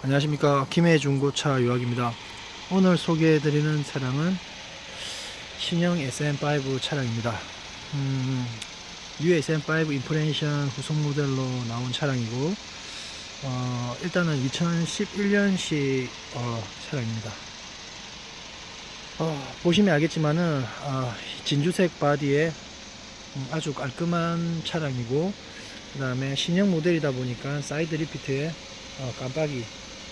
안녕하십니까. 김해 중고차 유학입니다. 오늘 소개해드리는 차량은 신형 SM5 차량입니다. 음, 뉴 SM5 인프레이션 후속 모델로 나온 차량이고 어, 일단은 2011년식 어, 차량입니다. 어, 보시면 알겠지만은 어, 진주색 바디에 음, 아주 깔끔한 차량이고 그 다음에 신형 모델이다 보니까 사이드 리피트에 어, 깜빡이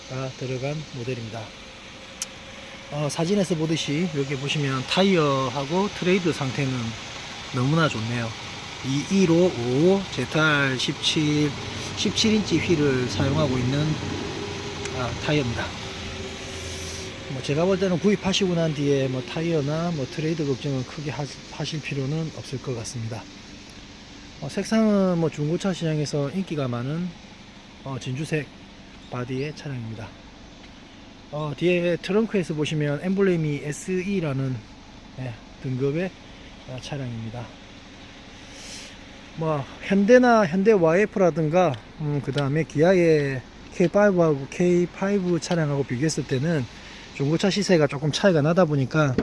가 들어간 모델입니다. 어, 사진에서 보듯이 여기 보시면 타이어하고 트레이드 상태는 너무나 좋네요. 215 ZR 17 17인치 휠을 사용하고 있는 아, 타이어입니다. 뭐 제가 볼 때는 구입하시고 난 뒤에 뭐 타이어나 뭐 트레이드 걱정은 크게 하, 하실 필요는 없을 것 같습니다. 어, 색상은 뭐 중고차 시장에서 인기가 많은 어, 진주색 바디의 차량입니다. 어, 뒤에 트렁크에서 보시면 엠블렘이 SE라는 예, 등급의 어, 차량입니다. 뭐 현대나 현대 YF라든가 음, 그 다음에 기아의 K5하고 K5 차량하고 비교했을 때는 중고차 시세가 조금 차이가 나다 보니까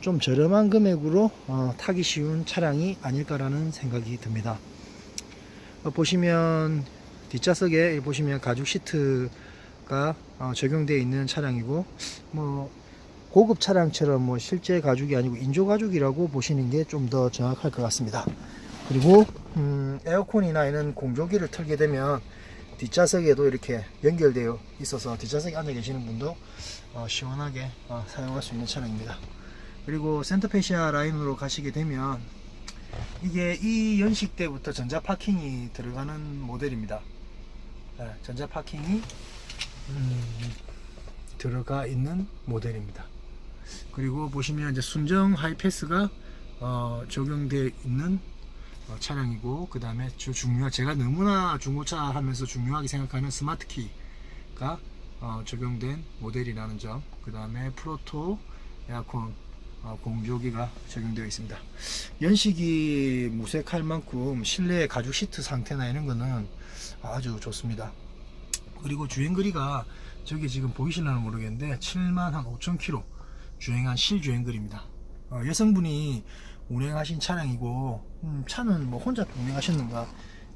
좀 저렴한 금액으로 어, 타기 쉬운 차량이 아닐까라는 생각이 듭니다. 어, 보시면 뒷좌석에 보시면 가죽 시트가 어, 적용되어 있는 차량이고 뭐 고급 차량처럼 뭐 실제 가죽이 아니고 인조 가죽이라고 보시는 게 좀 더 정확할 것 같습니다. 그리고 음, 에어컨이나 이런 공조기를 틀게 되면 뒷좌석에도 이렇게 연결되어 있어서 뒷좌석에 앉아 계시는 분도 어, 시원하게 어, 사용할 수 있는 차량입니다. 그리고 센터페시아 라인으로 가시게 되면 이게 이 연식 때부터 전자 파킹이 들어가는 모델입니다. 네, 전자 파킹이 음, 들어가 있는 모델입니다. 그리고 보시면 이제 순정 하이패스가 어, 적용되어 있는 어, 차량이고 그 다음에 중요한 제가 너무나 중고차 하면서 중요하게 생각하는 스마트 키가 어, 적용된 모델이라는 점. 그 다음에 프로토 에어컨 어, 공조기가 적용되어 있습니다. 연식이 무색할 만큼 실내 가죽 시트 상태나 이런 거는 아주 좋습니다. 그리고 주행 거리가 저기 지금 보이실려나 모르겠는데 7만 한 5천 킬로 주행한 실주행 거리입니다. 어, 여성분이 운행하신 차량이고 음, 차는 뭐 혼자 운행하셨는가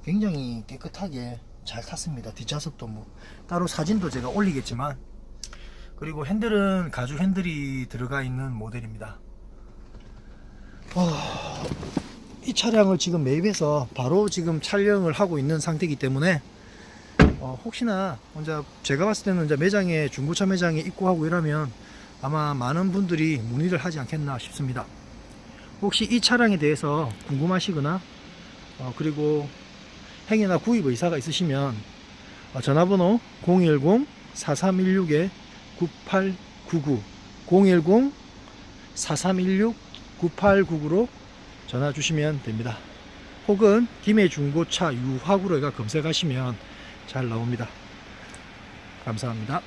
굉장히 깨끗하게 잘 탔습니다. 뒷좌석도 뭐 따로 사진도 제가 올리겠지만 그리고 핸들은 가죽 핸들이 들어가 있는 모델입니다. 어, 이 차량을 지금 매입해서 바로 지금 촬영을 하고 있는 상태이기 때문에 어, 혹시나 혼자 제가 봤을 때는 이제 매장에 중고차 매장에 입고하고 이러면 아마 많은 분들이 문의를 하지 않겠나 싶습니다. 혹시 이 차량에 대해서 궁금하시거나 어, 그리고 행여나 구입 의사가 있으시면 어, 전화번호 010-4316-9899 010-4316-9899로 전화 주시면 됩니다. 혹은 김해 중고차 유화구로가 검색하시면 잘 나옵니다. 감사합니다.